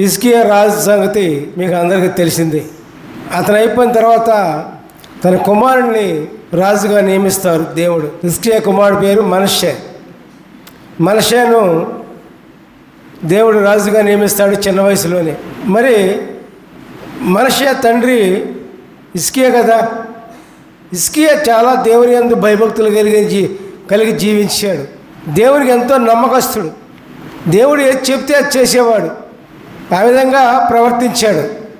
ఇస్కియా రాజు సంగతి మీకు అందరికీ తెలిసిందే. అతను అయిపోయిన తర్వాత తన కుమారుడిని రాజుగా నియమిస్తారు దేవుడు. ఇస్కియా కుమారుడు పేరు మనషే మనషేను దేవుడు రాజుగా నియమిస్తాడు చిన్న వయసులోనే. మరి మనషే తండ్రి ఇస్కియా కదా. ఇస్కియా చాలా దేవుని ఎందు భయభక్తులు కలిగించి కలిగి జీవించాడు. దేవునికి ఎంతో నమ్మకస్తుడు. దేవుడు ఏది చెప్తే అది చేసేవాడు. ఆ విధంగా ప్రవర్తించాడు.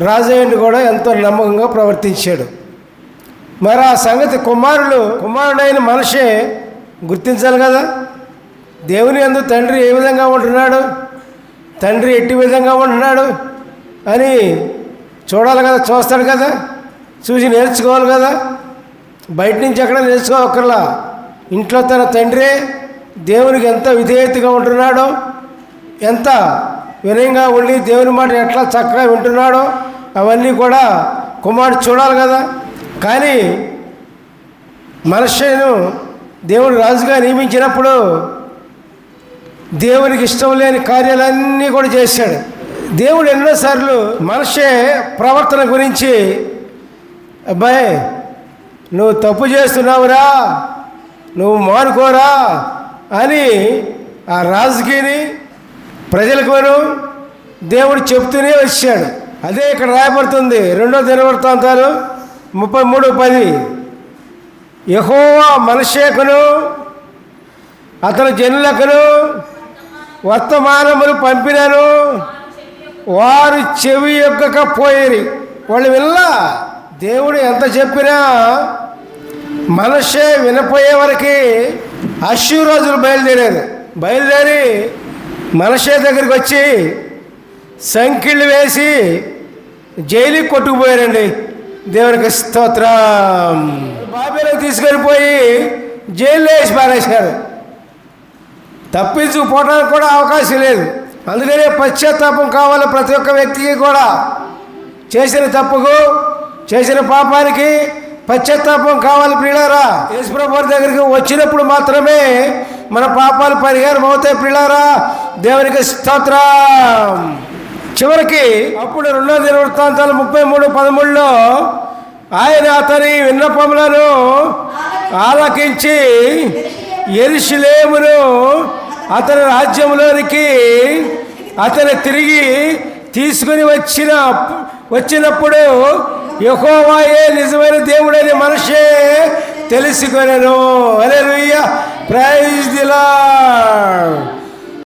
రాజయ్యుడు కూడా ఎంతో నమ్మకంగా ప్రవర్తించాడు. మరి ఆ సంగతి కుమారుడు కుమారుడైన మనిషే గుర్తించాలి కదా? దేవుని అందు తండ్రి ఏ విధంగా ఉంటున్నాడు? తండ్రి ఎట్టి విధంగా ఉంటున్నాడు? అని చూడాలి కదా చూస్తాడు కదా? చూసి నేర్చుకోవాలి కదా? బయట నుంచి ఎక్కడ నేర్చుకోవక్కర్లా ఇంట్లో తన తండ్రి దేవునికి ఎంత విధేయతగా ఉంటున్నాడో ఎంత వినయంగా ఉండి దేవుని మాట ఎట్లా చక్కగా వింటున్నాడో అవన్నీ కూడా కుమారుడు చూడాలి కదా. కానీ మనుష్యను దేవుడు రాజుగా నియమించినప్పుడు దేవునికి ఇష్టం లేని కార్యాలన్నీ కూడా చేశాడు. దేవుడు ఎన్నోసార్లు మనిషే ప్రవర్తన గురించి అబ్బాయి నువ్వు తప్పు చేస్తున్నావురా నువ్వు మానుకోరా అని ఆ రాజుకిని ప్రజలకును దేవుడు చెప్తూనే వచ్చాడు. అదే ఇక్కడ రాయబడుతుంది రెండో దినవృత్తాంతాలు ముప్పై మూడు పది. యహోవా మనషేకును అతని జనులకును వర్తమానములు పంపినను. వారు చెవి ఎక్కకపోయేరి వాళ్ళు వినలా? దేవుడు ఎంత చెప్పినా మనుషే వినపోయే వరకు అశ్వరాజులు బయలుదేరారు. బయలుదేరి మనషే దగ్గరికి వచ్చి సంకిళ్ళు వేసి జైలుకి కొట్టుకుపోయారండి. దేవునికి స్తోత్రం. బాబేలో తీసుకెళ్ళిపోయి జైల్లో వేసి పారేశారు. తప్పించుకుపోవడానికి కూడా అవకాశం లేదు. అందుకనే పశ్చాత్తాపం కావాలి ప్రతి ఒక్క వ్యక్తికి కూడా చేసిన తప్పుకు చేసిన పాపానికి పశ్చాత్తాపం కావాలి ప్రియులారా. యేసుప్రభు దగ్గరికి వచ్చినప్పుడు మాత్రమే మన పాపాలు పరిహారం అవుతాయి ప్రియులారా. దేవునికి స్తోత్రం. చివరికి అప్పుడు రెండో దిన వృత్తాంతాలు ముప్పై మూడు పదమూడులో ఆయన అతని విన్నపములను ఆలకించి ఎరుషులేమును అతని రాజ్యంలోనికి అతను తిరిగి తీసుకుని వచ్చిన వచ్చినప్పుడు యహోవాయే నిజమైన దేవుడని మనిషే తెలుసుకొనను. అరే ప్రైజ్ దిలా